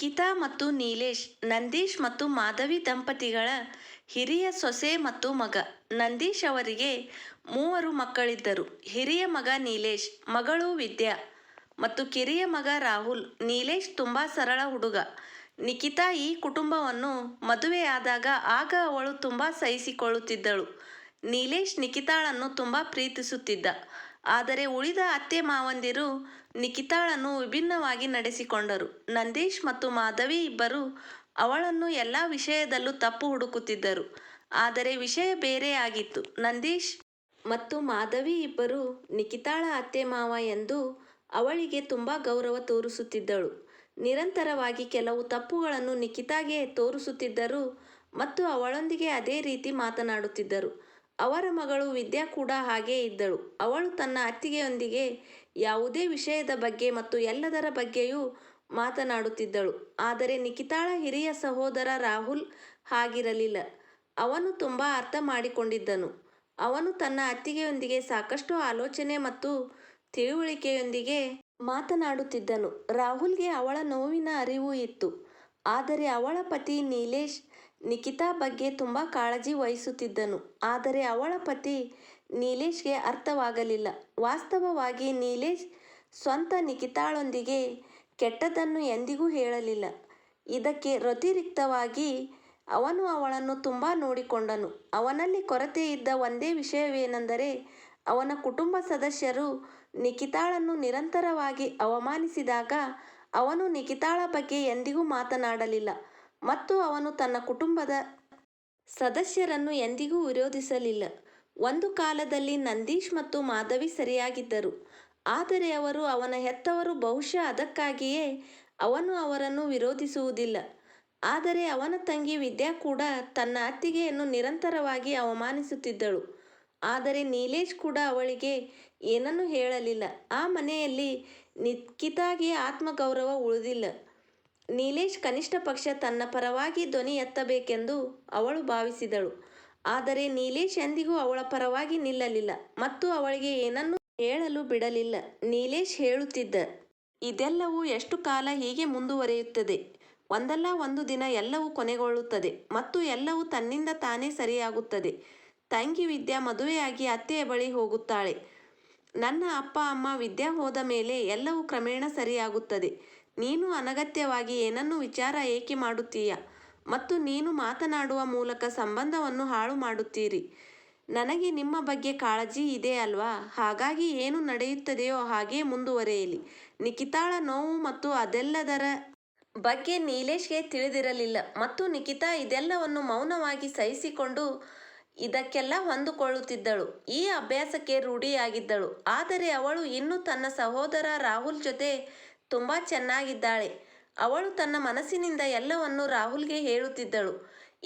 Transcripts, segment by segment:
ನಿಖಿತಾ ಮತ್ತು ನೀಲೇಶ್ ನಂದೀಶ್ ಮತ್ತು ಮಾಧವಿ ದಂಪತಿಗಳ ಹಿರಿಯ ಸೊಸೆ ಮತ್ತು ಮಗ. ನಂದೀಶ್ ಅವರಿಗೆ ಮೂವರು ಮಕ್ಕಳಿದ್ದರು. ಹಿರಿಯ ಮಗ ನೀಲೇಶ್, ಮಗಳು ವಿದ್ಯಾ ಮತ್ತು ಕಿರಿಯ ಮಗ ರಾಹುಲ್. ನೀಲೇಶ್ ತುಂಬಾ ಸರಳ ಹುಡುಗ. ನಿಖಿತಾ ಈ ಕುಟುಂಬವನ್ನು ಮದುವೆಯಾದಾಗ ಆಗ ಅವಳು ತುಂಬಾ ಸಹಿಸಿಕೊಳ್ಳುತ್ತಿದ್ದಳು. ನೀಲೇಶ್ ನಿಖಿತಾಳನ್ನು ತುಂಬಾ ಪ್ರೀತಿಸುತ್ತಿದ್ದ. ಆದರೆ ಉಳಿದ ಅತ್ತೆ-ಮಾವಂದಿರು ನಿಖಿತಾಳನ್ನು ವಿಭಿನ್ನವಾಗಿ ನಡೆಸಿಕೊಂಡರು. ನಂದೀಶ್ ಮತ್ತು ಮಾಧವಿ ಇಬ್ಬರು ಅವಳನ್ನು ಎಲ್ಲ ವಿಷಯದಲ್ಲೂ ತಪ್ಪು ಹುಡುಕುತ್ತಿದ್ದರು. ಆದರೆ ವಿಷಯ ಬೇರೆ ಆಗಿತ್ತು. ನಂದೀಶ್ ಮತ್ತು ಮಾಧವಿ ಇಬ್ಬರು ನಿಖಿತಾಳ ಅತ್ತೆ-ಮಾವ ಎಂದು ಅವಳಿಗೆ ತುಂಬ ಗೌರವ ತೋರಿಸುತ್ತಿದ್ದಳು. ನಿರಂತರವಾಗಿ ಕೆಲವು ತಪ್ಪುಗಳನ್ನು ನಿಖಿತಾಗೆ ತೋರಿಸುತ್ತಿದ್ದರು ಮತ್ತು ಅವಳೊಂದಿಗೆ ಅದೇ ರೀತಿ ಮಾತನಾಡುತ್ತಿದ್ದರು. ಅವರ ಮಗಳು ವಿದ್ಯಾ ಕೂಡ ಹಾಗೇ ಇದ್ದಳು. ಅವಳು ತನ್ನ ಅತ್ತಿಗೆಯೊಂದಿಗೆ ಯಾವುದೇ ವಿಷಯದ ಬಗ್ಗೆ ಮತ್ತು ಎಲ್ಲದರ ಬಗ್ಗೆಯೂ ಮಾತನಾಡುತ್ತಿದ್ದಳು. ಆದರೆ ನಿಖಿತಾಳ ಹಿರಿಯ ಸಹೋದರ ರಾಹುಲ್ ಹಾಗಿರಲಿಲ್ಲ. ಅವನು ತುಂಬ ಅರ್ಥ ಮಾಡಿಕೊಂಡಿದ್ದನು. ಅವನು ತನ್ನ ಅತ್ತಿಗೆಯೊಂದಿಗೆ ಸಾಕಷ್ಟು ಆಲೋಚನೆ ಮತ್ತು ತಿಳುವಳಿಕೆಯೊಂದಿಗೆ ಮಾತನಾಡುತ್ತಿದ್ದನು. ರಾಹುಲ್ಗೆ ಅವಳ ನೋವಿನ ಅರಿವು ಇತ್ತು. ಆದರೆ ಅವಳ ಪತಿ ನೀಲೇಶ್ ನಿಖಿತಾ ಬಗ್ಗೆ ತುಂಬ ಕಾಳಜಿ ವಹಿಸುತ್ತಿದ್ದನು. ಆದರೆ ಅವಳ ಪತಿ ನೀಲೇಶ್ಗೆ ಅರ್ಥವಾಗಲಿಲ್ಲ. ವಾಸ್ತವವಾಗಿ ನೀಲೇಶ್ ಸ್ವಂತ ನಿಖಿತಾಳೊಂದಿಗೆ ಕೆಟ್ಟದ್ದನ್ನು ಎಂದಿಗೂ ಹೇಳಲಿಲ್ಲ. ಇದಕ್ಕೆ ವ್ಯತಿರಿಕ್ತವಾಗಿ ಅವನು ಅವಳನ್ನು ತುಂಬ ನೋಡಿಕೊಂಡನು. ಅವನಲ್ಲಿ ಕೊರತೆ ಇದ್ದ ಒಂದೇ ವಿಷಯವೇನೆಂದರೆ ಅವನ ಕುಟುಂಬ ಸದಸ್ಯರು ನಿಖಿತಾಳನ್ನು ನಿರಂತರವಾಗಿ ಅವಮಾನಿಸಿದಾಗ ಅವನು ನಿಖಿತಾಳ ಬಗ್ಗೆ ಎಂದಿಗೂ ಮಾತನಾಡಲಿಲ್ಲ ಮತ್ತು ಅವನು ತನ್ನ ಕುಟುಂಬದ ಸದಸ್ಯರನ್ನು ಎಂದಿಗೂ ವಿರೋಧಿಸಲಿಲ್ಲ. ಒಂದು ಕಾಲದಲ್ಲಿ ನಂದೀಶ್ ಮತ್ತು ಮಾಧವಿ ಸರಿಯಾಗಿದ್ದರು. ಆದರೆ ಅವರು ಅವನ ಹೆತ್ತವರು ಬಹುಶಃ ಅದಕ್ಕಾಗಿಯೇ ಅವನು ಅವರನ್ನು ವಿರೋಧಿಸುವುದಿಲ್ಲ. ಆದರೆ ಅವನ ತಂಗಿ ವಿದ್ಯಾ ಕೂಡ ತನ್ನ ಅತ್ತಿಗೆಯನ್ನು ನಿರಂತರವಾಗಿ ಅವಮಾನಿಸುತ್ತಿದ್ದಳು. ಆದರೆ ನೀಲೇಶ್ ಕೂಡ ಅವಳಿಗೆ ಏನನ್ನೂ ಹೇಳಲಿಲ್ಲ. ಆ ಮನೆಯಲ್ಲಿ ನಿಖಿತಾಗೆ ಆತ್ಮಗೌರವ ಉಳಿದಿಲ್ಲ. ನೀಲೇಶ್ ಕನಿಷ್ಠ ಪಕ್ಷ ತನ್ನ ಪರವಾಗಿ ಧ್ವನಿ ಎತ್ತಬೇಕೆಂದು ಅವಳು ಭಾವಿಸಿದಳು. ಆದರೆ ನೀಲೇಶ್ ಎಂದಿಗೂ ಅವಳ ಪರವಾಗಿ ನಿಲ್ಲಲಿಲ್ಲ ಮತ್ತು ಅವಳಿಗೆ ಏನನ್ನೂ ಹೇಳಲು ಬಿಡಲಿಲ್ಲ. ನೀಲೇಶ್ ಹೇಳುತ್ತಿದ್ದ. ಇದೆಲ್ಲವೂ ಎಷ್ಟು ಕಾಲ ಹೀಗೆ ಮುಂದುವರಿಯುತ್ತದೆ. ಒಂದಲ್ಲ ಒಂದು ದಿನ ಎಲ್ಲವೂ ಕೊನೆಗೊಳ್ಳುತ್ತದೆ ಮತ್ತು ಎಲ್ಲವೂ ತನ್ನಿಂದ ತಾನೇ ಸರಿಯಾಗುತ್ತದೆ. ತಂಗಿ ವಿದ್ಯಾ ಮದುವೆಯಾಗಿ ಅತ್ತೆಯ ಬಳಿ ಹೋಗುತ್ತಾಳೆ. ನನ್ನ ಅಪ್ಪ-ಅಮ್ಮ ವಿದ್ಯಾ ಹೋದ ಮೇಲೆ ಎಲ್ಲವೂ ಕ್ರಮೇಣ ಸರಿಯಾಗುತ್ತದೆ. ನೀನು ಅನಗತ್ಯವಾಗಿ ಏನನ್ನು ವಿಚಾರ ಏಕೆ ಮಾಡುತ್ತೀಯ ಮತ್ತು ನೀನು ಮಾತನಾಡುವ ಮೂಲಕ ಸಂಬಂಧವನ್ನು ಹಾಳು ಮಾಡುತ್ತೀರಿ. ನನಗೆ ನಿಮ್ಮ ಬಗ್ಗೆ ಕಾಳಜಿ ಇದೆ ಅಲ್ವಾ ಹಾಗಾಗಿ ಏನು ನಡೆಯುತ್ತದೆಯೋ ಹಾಗೇ ಮುಂದುವರೆಯಲಿ ನಿಖಿತಾಳ ನೋವು ಮತ್ತು ಅದೆಲ್ಲದರ ಬಗ್ಗೆ ನೀಲೇಶ್ಗೆ ತಿಳಿದಿರಲಿಲ್ಲ ಮತ್ತು ನಿಖಿತಾ ಇದೆಲ್ಲವನ್ನು ಮೌನವಾಗಿ ಸಹಿಸಿಕೊಂಡು ಇದಕ್ಕೆಲ್ಲ ಹೊಂದಿಕೊಳ್ಳುತ್ತಿದ್ದಳು. ಈ ಅಭ್ಯಾಸಕ್ಕೆ ರೂಢಿಯಾಗಿದ್ದಳು. ಆದರೆ ಅವಳು ಇನ್ನೂ ತನ್ನ ಸಹೋದರ ರಾಹುಲ್ ಜೊತೆ ತುಂಬಾ ಚೆನ್ನಾಗಿದ್ದಾಳೆ. ಅವಳು ತನ್ನ ಮನಸ್ಸಿನಿಂದ ಎಲ್ಲವನ್ನೂ ರಾಹುಲ್ಗೆ ಹೇಳುತ್ತಿದ್ದಳು.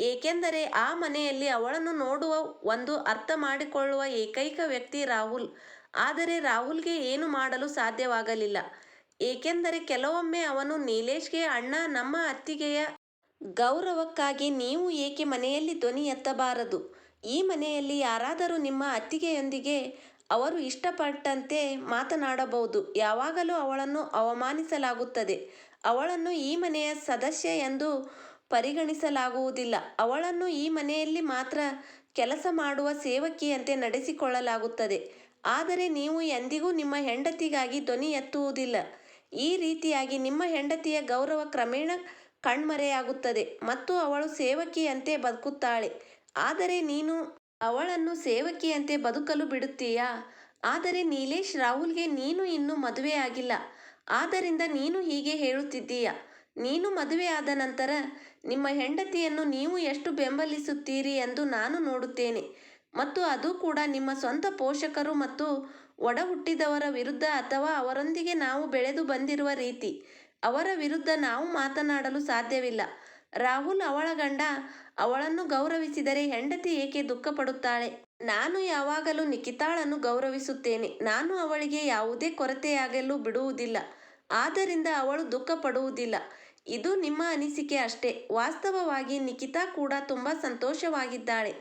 ಏಕೆಂದರೆ ಆ ಮನೆಯಲ್ಲಿ ಅವಳನ್ನು ನೋಡುವ ಒಂದು ಅರ್ಥ ಮಾಡಿಕೊಳ್ಳುವ ಏಕೈಕ ವ್ಯಕ್ತಿ ರಾಹುಲ್. ಆದರೆ ರಾಹುಲ್ಗೆ ಏನು ಮಾಡಲು ಸಾಧ್ಯವಾಗಲಿಲ್ಲ. ಏಕೆಂದರೆ ಕೆಲವೊಮ್ಮೆ ಅವನು ನೀಲೇಶ್ಗೆ, ಅಣ್ಣ, ನಮ್ಮ ಅತ್ತಿಗೆಯ ಗೌರವಕ್ಕಾಗಿ ನೀವು ಏಕೆ ಮನೆಯಲ್ಲಿ ಧ್ವನಿ ಎತ್ತಬಾರದು. ಈ ಮನೆಯಲ್ಲಿ ಯಾರಾದರೂ ನಿಮ್ಮ ಅತ್ತಿಗೆಯೊಂದಿಗೆ ಅವರು ಇಷ್ಟಪಟ್ಟಂತೆ ಮಾತನಾಡಬಹುದು. ಯಾವಾಗಲೂ ಅವಳನ್ನು ಅವಮಾನಿಸಲಾಗುತ್ತದೆ. ಅವಳನ್ನು ಈ ಮನೆಯ ಸದಸ್ಯ ಎಂದು ಪರಿಗಣಿಸಲಾಗುವುದಿಲ್ಲ. ಅವಳನ್ನು ಈ ಮನೆಯಲ್ಲಿ ಮಾತ್ರ ಕೆಲಸ ಮಾಡುವ ಸೇವಕಿಯಂತೆ ನಡೆಸಿಕೊಳ್ಳಲಾಗುತ್ತದೆ. ಆದರೆ ನೀವು ಎಂದಿಗೂ ನಿಮ್ಮ ಹೆಂಡತಿಗಾಗಿ ಧ್ವನಿ ಎತ್ತುವುದಿಲ್ಲ. ಈ ರೀತಿಯಾಗಿ ನಿಮ್ಮ ಹೆಂಡತಿಯ ಗೌರವ ಕ್ರಮೇಣ ಕಣ್ಮರೆಯಾಗುತ್ತದೆ ಮತ್ತು ಅವಳು ಸೇವಕಿಯಂತೆ ಬದುಕುತ್ತಾಳೆ. ಆದರೆ ನೀನು ಅವಳನ್ನು ಸೇವಕಿಯಂತೆ ಬದುಕಲು ಬಿಡುತ್ತೀಯಾ. ಆದರೆ ನೀಲೇಶ್ ರಾಹುಲ್ಗೆ ನೀನು ಇನ್ನೂ ಮದುವೆಯಾಗಿಲ್ಲ. ಆದ್ದರಿಂದ ನೀನು ಹೀಗೆ ಹೇಳುತ್ತಿದ್ದೀಯ. ನೀನು ಮದುವೆಯಾದ ನಂತರ ನಿಮ್ಮ ಹೆಂಡತಿಯನ್ನು ನೀವು ಎಷ್ಟು ಬೆಂಬಲಿಸುತ್ತೀರಿ ಎಂದು ನಾನು ನೋಡುತ್ತೇನೆ ಮತ್ತು ಅದು ಕೂಡ ನಿಮ್ಮ ಸ್ವಂತ ಪೋಷಕರು ಮತ್ತು ಒಡಹುಟ್ಟಿದವರ ವಿರುದ್ಧ ಅಥವಾ ಅವರೊಂದಿಗೆ ನಾವು ಬೆಳೆದು ಬಂದಿರುವ ರೀತಿ. ಅವರ ವಿರುದ್ಧ ನಾವು ಮಾತನಾಡಲು ಸಾಧ್ಯವಿಲ್ಲ. ರಾಹುಲ್ ಅವಳ ಗಂಡ. ಅವಳನ್ನು ಗೌರವಿಸಿದರೆ ಹೆಂಡತಿ ಏಕೆ ದುಃಖಪಡುತ್ತಾಳೆ. ನಾನು ಯಾವಾಗಲೂ ನಿಖಿತಾಳನ್ನು ಗೌರವಿಸುತ್ತೇನೆ. ನಾನು ಅವಳಿಗೆ ಯಾವುದೇ ಕೊರತೆಯಾಗಲು ಬಿಡುವುದಿಲ್ಲ. ಆದ್ದರಿಂದ ಅವಳು ದುಃಖಪಡುವುದಿಲ್ಲ. ಇದು ನಿಮ್ಮ ಅನಿಸಿಕೆ ಅಷ್ಟೇ. ವಾಸ್ತವವಾಗಿ ನಿಖಿತಾ ಕೂಡ ತುಂಬ ಸಂತೋಷವಾಗಿದ್ದಾಳೆ.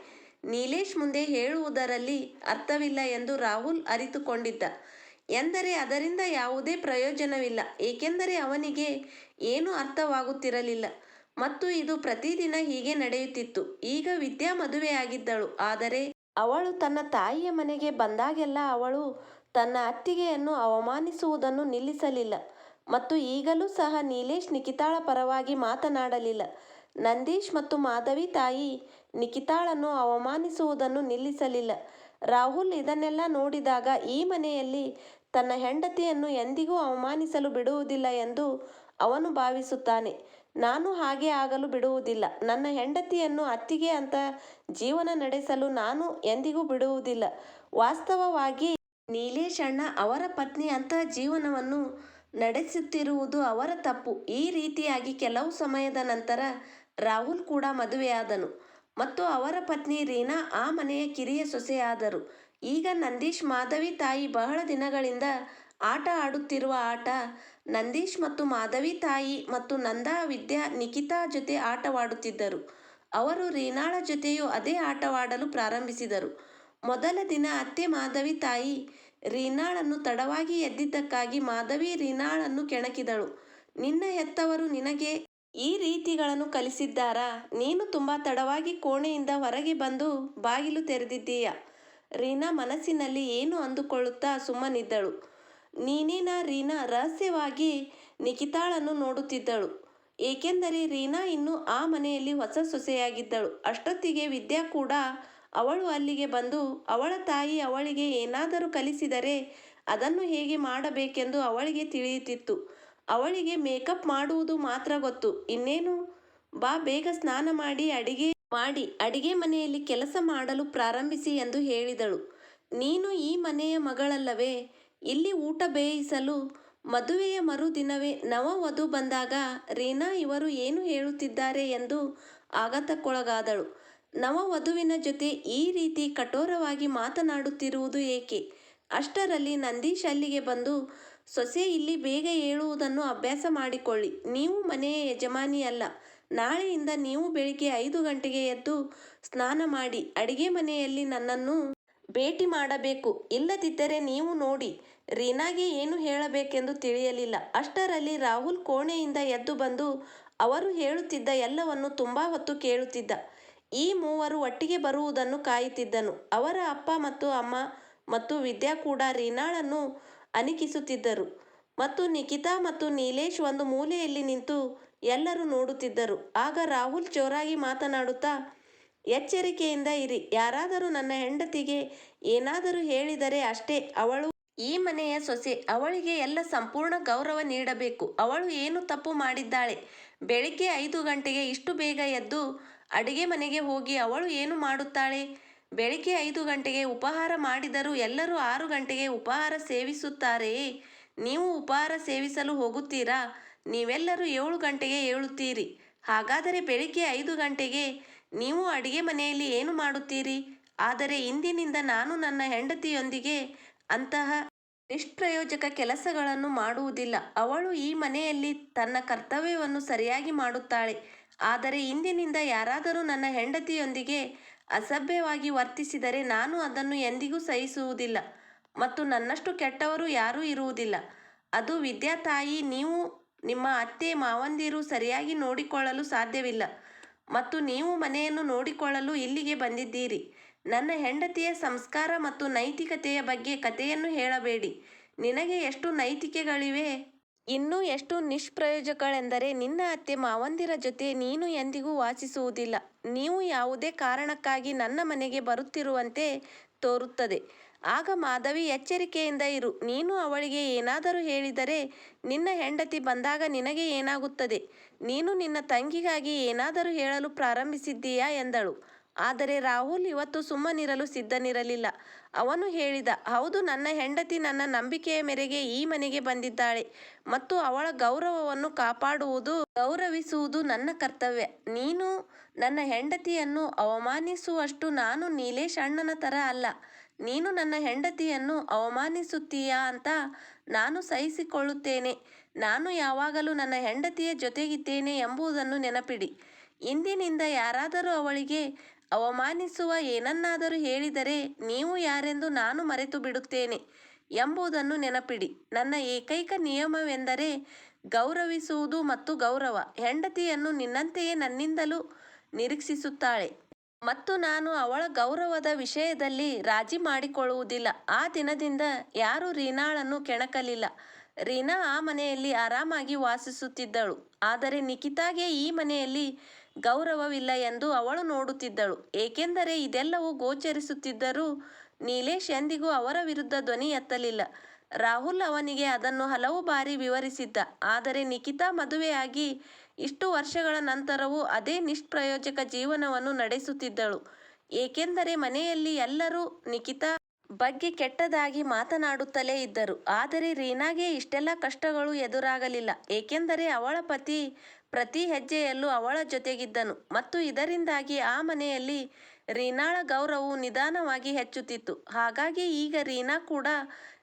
ನೀಲೇಶ್ ಮುಂದೆ ಹೇಳುವುದರಲ್ಲಿ ಅರ್ಥವಿಲ್ಲ ಎಂದು ರಾಹುಲ್ ಅರಿತುಕೊಂಡಿದ್ದ. ಎಂದರೆ ಅದರಿಂದ ಯಾವುದೇ ಪ್ರಯೋಜನವಿಲ್ಲ ಏಕೆಂದರೆ ಅವನಿಗೆ ಏನೂ ಅರ್ಥವಾಗುತ್ತಿರಲಿಲ್ಲ ಮತ್ತು ಇದು ಪ್ರತಿದಿನ ಹೀಗೆ ನಡೆಯುತ್ತಿತ್ತು. ಈಗ ವಿದ್ಯಾ ಮದುವೆಯಾಗಿದ್ದಳು. ಆದರೆ ಅವಳು ತನ್ನ ತಾಯಿಯ ಮನೆಗೆ ಬಂದಾಗೆಲ್ಲ ಅವಳು ತನ್ನ ಅತ್ತಿಗೆಯನ್ನು ಅವಮಾನಿಸುವುದನ್ನು ನಿಲ್ಲಿಸಲಿಲ್ಲ ಮತ್ತು ಈಗಲೂ ಸಹ ನೀಲೇಶ್ ನಿಖಿತಾಳ ಪರವಾಗಿ ಮಾತನಾಡಲಿಲ್ಲ. ನಂದೀಶ್ ಮತ್ತು ಮಾಧವಿ ತಾಯಿ ನಿಖಿತಾಳನ್ನು ಅವಮಾನಿಸುವುದನ್ನು ನಿಲ್ಲಿಸಲಿಲ್ಲ. ರಾಹುಲ್ ಇದನ್ನೆಲ್ಲ ನೋಡಿದಾಗ ಈ ಮನೆಯಲ್ಲಿ ತನ್ನ ಹೆಂಡತಿಯನ್ನು ಎಂದಿಗೂ ಅವಮಾನಿಸಲು ಬಿಡುವುದಿಲ್ಲ ಎಂದು ಅವನು ಭಾವಿಸುತ್ತಾನೆ. ನಾನು ಹಾಗೆ ಆಗಲು ಬಿಡುವುದಿಲ್ಲ. ನನ್ನ ಹೆಂಡತಿಯನ್ನು ಅತ್ತಿಗೆ ಅಂತ ಜೀವನ ನಡೆಸಲು ನಾನು ಎಂದಿಗೂ ಬಿಡುವುದಿಲ್ಲ. ವಾಸ್ತವವಾಗಿ ನೀಲೇಶ್ ಅಣ್ಣ ಅವರ ಪತ್ನಿ ಅಂತ ಜೀವನವನ್ನು ನಡೆಸುತ್ತಿರುವುದು ಅವರ ತಪ್ಪು. ಈ ರೀತಿಯಾಗಿ ಕೆಲವು ಸಮಯದ ನಂತರ ರಾಹುಲ್ ಕೂಡ ಮದುವೆಯಾದನು. ಮತ್ತು ಅವರ ಪತ್ನಿ ರೀನಾ ಆ ಮನೆಯ ಕಿರಿಯ ಸೊಸೆಯಾದರು. ಈಗ ನಂದೀಶ್ ಮಾಧವಿ ತಾಯಿ ಬಹಳ ದಿನಗಳಿಂದ ಆಟ ಆಡುತ್ತಿರುವ ಆಟ ನಂದೀಶ್ ಮತ್ತು ಮಾಧವಿ ತಾಯಿ ಮತ್ತು ನಂದಾ, ವಿದ್ಯಾ ನಿಖಿತಾ ಜೊತೆ ಆಟವಾಡುತ್ತಿದ್ದರು. ಅವರು ರೀನಾಳ ಜೊತೆಯೂ ಅದೇ ಆಟವಾಡಲು ಪ್ರಾರಂಭಿಸಿದರು. ಮೊದಲ ದಿನ ಅತ್ತೆ ಮಾಧವಿ ತಾಯಿ ರೀನಾಳನ್ನು ತಡವಾಗಿ ಎದ್ದಿದ್ದಕ್ಕಾಗಿ ಮಾಧವಿ ರೀನಾಳನ್ನು ಕೆಣಕಿದಳು. ನಿನ್ನ ಹೆತ್ತವರು ನಿನಗೆ ಈ ರೀತಿಗಳನ್ನು ಕಲಿಸಿದ್ದಾರಾ? ನೀನು ತುಂಬ ತಡವಾಗಿ ಕೋಣೆಯಿಂದ ಹೊರಗೆ ಬಂದು ಬಾಗಿಲು ತೆರೆದಿದ್ದೀಯ? ರೀನಾ ಮನಸ್ಸಿನಲ್ಲಿ ಏನು ಅಂದುಕೊಳ್ಳುತ್ತಾ ಸುಮ್ಮನಿದ್ದಳು. ನೀನೇನಾ ರೀನಾ ರಹಸ್ಯವಾಗಿ ನಿಖಿತಾಳನ್ನು ನೋಡುತ್ತಿದ್ದಳು. ಏಕೆಂದರೆ ರೀನಾ ಇನ್ನೂ ಆ ಮನೆಯಲ್ಲಿ ಹೊಸ ಸೊಸೆಯಾಗಿದ್ದಳು. ಅಷ್ಟೊತ್ತಿಗೆ ವಿದ್ಯಾ ಕೂಡ ಅವಳು ಅಲ್ಲಿಗೆ ಬಂದು, ಅವಳ ತಾಯಿ ಅವಳಿಗೆ ಏನಾದರೂ ಕಲಿಸಿದರೆ ಅದನ್ನು ಹೇಗೆ ಮಾಡಬೇಕೆಂದು ಅವಳಿಗೆ ತಿಳಿಯುತ್ತಿತ್ತು. ಅವಳಿಗೆ ಮೇಕಪ್ ಮಾಡುವುದು ಮಾತ್ರ ಗೊತ್ತು. ಇನ್ನೇನು? ಬಾ, ಬೇಗ ಸ್ನಾನ ಮಾಡಿ, ಅಡಿಗೆ ಮಾಡಿ, ಅಡಿಗೆ ಮನೆಯಲ್ಲಿ ಕೆಲಸ ಮಾಡಲು ಪ್ರಾರಂಭಿಸಿ ಎಂದು ಹೇಳಿದಳು. ನೀನು ಈ ಮನೆಯ ಮಗಳಲ್ಲವೇ? ಇಲ್ಲಿ ಊಟ ಬೇಯಿಸಲು ಮದುವೆಯ ಮರುದಿನವೇ ನವವಧು ಬಂದಾಗ ರೀನಾ ಇವರು ಏನು ಹೇಳುತ್ತಿದ್ದಾರೆ ಎಂದು ಆಘಾತಕ್ಕೊಳಗಾದಳು. ನವವಧುವಿನ ಜೊತೆ ಈ ರೀತಿ ಕಠೋರವಾಗಿ ಮಾತನಾಡುತ್ತಿರುವುದು ಏಕೆ? ಅಷ್ಟರಲ್ಲಿ ನಂದೀಶ್ ಅಲ್ಲಿಗೆ ಬಂದು, ಸೊಸೆ ಇಲ್ಲಿ ಬೇಗ ಏಳುವುದನ್ನು ಅಭ್ಯಾಸ ಮಾಡಿಕೊಳ್ಳಿ. ನೀವು ಮನೆಯ ಯಜಮಾನಿ ಅಲ್ಲ ನಾಳೆಯಿಂದ ನೀವು ಬೆಳಿಗ್ಗೆ ಐದು ಗಂಟೆಗೆ ಎದ್ದು ಸ್ನಾನ ಮಾಡಿ, ಅಡಿಗೆ ಮನೆಯಲ್ಲಿ ನನ್ನನ್ನು ಭೇಟಿ ಮಾಡಬೇಕು. ಇಲ್ಲದಿದ್ದರೆ ನೀವು ನೋಡಿ. ರೀನಾಗೆ ಏನು ಹೇಳಬೇಕೆಂದು ತಿಳಿಯಲಿಲ್ಲ. ಅಷ್ಟರಲ್ಲಿ ರಾಹುಲ್ ಕೋಣೆಯಿಂದ ಎದ್ದು ಬಂದು ಅವರು ಹೇಳುತ್ತಿದ್ದ ಎಲ್ಲವನ್ನು ತುಂಬ ಹೊತ್ತು ಕೇಳುತ್ತಿದ್ದ. ಈ ಮೂವರು ಒಟ್ಟಿಗೆ ಬರುವುದನ್ನು ಕಾಯುತ್ತಿದ್ದನು. ಅವರ ಅಪ್ಪ ಮತ್ತು ಅಮ್ಮ ಮತ್ತು ವಿದ್ಯಾ ಕೂಡ ರೀನಾಳನ್ನು ಅನಿಕಿಸುತ್ತಿದ್ದರು. ಮತ್ತು ನಿಖಿತಾ ಮತ್ತು ನೀಲೇಶ್ ಒಂದು ಮೂಲೆಯಲ್ಲಿ ನಿಂತು ಎಲ್ಲರೂ ನೋಡುತ್ತಿದ್ದರು. ಆಗ ರಾಹುಲ್ ಜೋರಾಗಿ ಮಾತನಾಡುತ್ತಾ, ಎಚ್ಚರಿಕೆಯಿಂದ ಇರಿ. ಯಾರಾದರೂ ನನ್ನ ಹೆಂಡತಿಗೆ ಏನಾದರೂ ಹೇಳಿದರೆ ಅಷ್ಟೇ. ಅವಳು ಈ ಮನೆಯ ಸೊಸೆ ಅವಳಿಗೆ ಎಲ್ಲ ಸಂಪೂರ್ಣ ಗೌರವ ನೀಡಬೇಕು. ಅವಳು ಏನು ತಪ್ಪು ಮಾಡಿದ್ದಾಳೆ? ಬೆಳಿಗ್ಗೆ ಐದು ಗಂಟೆಗೆ ಇಷ್ಟು ಬೇಗ ಎದ್ದು ಅಡಿಗೆ ಮನೆಗೆ ಹೋಗಿ ಅವಳು ಏನು ಮಾಡುತ್ತಾಳೆ? ಬೆಳಿಗ್ಗೆ ಐದು ಗಂಟೆಗೆ ಉಪಹಾರ ಮಾಡಿದರೂ ಎಲ್ಲರೂ ಆರು ಗಂಟೆಗೆ ಉಪಹಾರ ಸೇವಿಸುತ್ತಾರೆಯೇ ನೀವು ಉಪಹಾರ ಸೇವಿಸಲು ಹೋಗುತ್ತೀರಾ? ನೀವೆಲ್ಲರೂ ಏಳು ಗಂಟೆಗೆ ಏಳುತ್ತೀರಿ. ಹಾಗಾದರೆ ಬೆಳಿಗ್ಗೆ ಐದು ಗಂಟೆಗೆ ನೀವು ಅಡಿಗೆ ಮನೆಯಲ್ಲಿ ಏನು ಮಾಡುತ್ತೀರಿ? ಆದರೆ ಇಂದಿನಿಂದ ನಾನು ನನ್ನ ಹೆಂಡತಿಯೊಂದಿಗೆ ಅಂತಹ ನಿಷ್ಪ್ರಯೋಜಕ ಕೆಲಸಗಳನ್ನು ಮಾಡುವುದಿಲ್ಲ. ಅವಳು ಈ ಮನೆಯಲ್ಲಿ ತನ್ನ ಕರ್ತವ್ಯವನ್ನು ಸರಿಯಾಗಿ ಮಾಡುತ್ತಾಳೆ. ಆದರೆ ಇಂದಿನಿಂದ ಯಾರಾದರೂ ನನ್ನ ಹೆಂಡತಿಯೊಂದಿಗೆ ಅಸಭ್ಯವಾಗಿ ವರ್ತಿಸಿದರೆ ನಾನು ಅದನ್ನು ಎಂದಿಗೂ ಸಹಿಸುವುದಿಲ್ಲ ಮತ್ತು ನನ್ನಷ್ಟು ಕೆಟ್ಟವರು ಯಾರೂ ಇರುವುದಿಲ್ಲ. ಅದು ವಿದ್ಯಾ ತಾಯಿ, ನೀವು ನಿಮ್ಮ ಅತ್ತೆ, ಮಾವಂದಿರು ಸರಿಯಾಗಿ ನೋಡಿಕೊಳ್ಳಲು ಸಾಧ್ಯವಿಲ್ಲ ಮತ್ತು ನೀವು ಮನೆಯನ್ನು ನೋಡಿಕೊಳ್ಳಲು ಇಲ್ಲಿಗೆ ಬಂದಿದ್ದೀರಿ. ನನ್ನ ಹೆಂಡತಿಯ ಸಂಸ್ಕಾರ ಮತ್ತು ನೈತಿಕತೆಯ ಬಗ್ಗೆ ಕಥೆಯನ್ನು ಹೇಳಬೇಡಿ. ನಿನಗೆ ಎಷ್ಟು ನೈತಿಕೆಗಳಿವೆ? ಇನ್ನೂ ಎಷ್ಟು ನಿಷ್ಪ್ರಯೋಜಕಗಳೆಂದರೆ ನಿನ್ನ ಅತ್ತೆ ಮಾವಂದಿರ ಜೊತೆ ನೀನು ಎಂದಿಗೂ ವಾಸಿಸುವುದಿಲ್ಲ. ನೀವು ಯಾವುದೇ ಕಾರಣಕ್ಕಾಗಿ ನನ್ನ ಮನೆಗೆ ಬರುತ್ತಿರುವಂತೆ ತೋರುತ್ತದೆ. ಆಗ ಮಾಧವಿ ಎಚ್ಚರಿಕೆಯಿಂದ ಇರು. ನೀನು ಅವಳಿಗೆ ಏನಾದರೂ ಹೇಳಿದರೆ ನಿನ್ನ ಹೆಂಡತಿ ಬಂದಾಗ ನಿನಗೆ ಏನಾಗುತ್ತದೆ? ನೀನು ನಿನ್ನ ತಂಗಿಗಾಗಿ ಏನಾದರೂ ಹೇಳಲು ಪ್ರಾರಂಭಿಸಿದ್ದೀಯಾ ಎಂದಳು. ಆದರೆ ರಾಹುಲ್ ಇವತ್ತು ಸುಮ್ಮನಿರಲು ಸಿದ್ಧನಿರಲಿಲ್ಲ. ಅವನು ಹೇಳಿದ, ಹೌದು, ನನ್ನ ಹೆಂಡತಿ ನನ್ನ ನಂಬಿಕೆಯ ಮೇರೆಗೆ ಈ ಮನೆಗೆ ಬಂದಿದ್ದಾಳೆ ಮತ್ತು ಅವಳ ಗೌರವವನ್ನು ಕಾಪಾಡುವುದು, ಗೌರವಿಸುವುದು ನನ್ನ ಕರ್ತವ್ಯ. ನೀನು ನನ್ನ ಹೆಂಡತಿಯನ್ನು ಅವಮಾನಿಸುವಷ್ಟು ನಾನು ನೀಲೇಶ್ ಅಣ್ಣನ ಥರ ಅಲ್ಲ. ನೀನು ನನ್ನ ಹೆಂಡತಿಯನ್ನು ಅವಮಾನಿಸುತ್ತೀಯಾ ಅಂತ ನಾನು ಸಹಿಸಿಕೊಳ್ಳುತ್ತೇನೆ. ನಾನು ಯಾವಾಗಲೂ ನನ್ನ ಹೆಂಡತಿಯ ಜೊತೆಗಿದ್ದೇನೆ ಎಂಬುದನ್ನು ನೆನಪಿಡಿ. ಇಂದಿನಿಂದ ಯಾರಾದರೂ ಅವಳಿಗೆ ಅವಮಾನಿಸುವ ಏನನ್ನಾದರೂ ಹೇಳಿದರೆ ನೀವು ಯಾರೆಂದು ನಾನು ಮರೆತು ಬಿಡುತ್ತೇನೆ ಎಂಬುದನ್ನು ನೆನಪಿಡಿ. ನನ್ನ ಏಕೈಕ ನಿಯಮವೆಂದರೆ ಗೌರವಿಸುವುದು ಮತ್ತು ಗೌರವ. ಹೆಂಡತಿಯನ್ನು ನಿನ್ನಂತೆಯೇ ನನ್ನಿಂದಲೂ ನಿರೀಕ್ಷಿಸುತ್ತಾಳೆ. ಮತ್ತು ನಾನು ಅವಳ ಗೌರವದ ವಿಷಯದಲ್ಲಿ ರಾಜಿ ಮಾಡಿಕೊಳ್ಳುವುದಿಲ್ಲ. ಆ ದಿನದಿಂದ ಯಾರೂ ರೀನಾಳನ್ನು ಕೆಣಕಲಿಲ್ಲ. ರೀನಾ ಆ ಮನೆಯಲ್ಲಿ ಆರಾಮಾಗಿ ವಾಸಿಸುತ್ತಿದ್ದಳು. ಆದರೆ ನಿಖಿತಾಗೆ ಈ ಮನೆಯಲ್ಲಿ ಗೌರವವಿಲ್ಲ ಎಂದು ಅವಳು ನೋಡುತ್ತಿದ್ದಳು. ಏಕೆಂದರೆ ಇದೆಲ್ಲವೂ ಗೋಚರಿಸುತ್ತಿದ್ದರೂ ನೀಲೇಶ್ ಎಂದಿಗೂ ಅವರ ವಿರುದ್ಧ ಧ್ವನಿ ಎತ್ತಲಿಲ್ಲ. ರಾಹುಲ್ ಅವನಿಗೆ ಅದನ್ನು ಹಲವು ಬಾರಿ ವಿವರಿಸಿದ್ದ. ಆದರೆ ನಿಖಿತಾ ಮದುವೆಯಾಗಿ ಇಷ್ಟು ವರ್ಷಗಳ ನಂತರವೂ ಅದೇ ನಿಷ್ಪ್ರಯೋಜಕ ಜೀವನವನ್ನು ನಡೆಸುತ್ತಿದ್ದಳು. ಏಕೆಂದರೆ ಮನೆಯಲ್ಲಿ ಎಲ್ಲರೂ ನಿಖಿತಾ ಬಗ್ಗೆ ಕೆಟ್ಟದಾಗಿ ಮಾತನಾಡುತ್ತಲೇ ಇದ್ದರು. ಆದರೆ ರೀನಾಗೆ ಇಷ್ಟೆಲ್ಲ ಕಷ್ಟಗಳು ಎದುರಾಗಲಿಲ್ಲ. ಏಕೆಂದರೆ ಅವಳ ಪತಿ ಪ್ರತಿ ಹೆಜ್ಜೆಯಲ್ಲೂ ಅವಳ ಜೊತೆಗಿದ್ದನು. ಮತ್ತು ಇದರಿಂದಾಗಿ ಆ ಮನೆಯಲ್ಲಿ ರೀನಾಳ ಗೌರವವು ನಿಧಾನವಾಗಿ ಹೆಚ್ಚುತ್ತಿತ್ತು. ಹಾಗಾಗಿ ಈಗ ರೀನಾ ಕೂಡ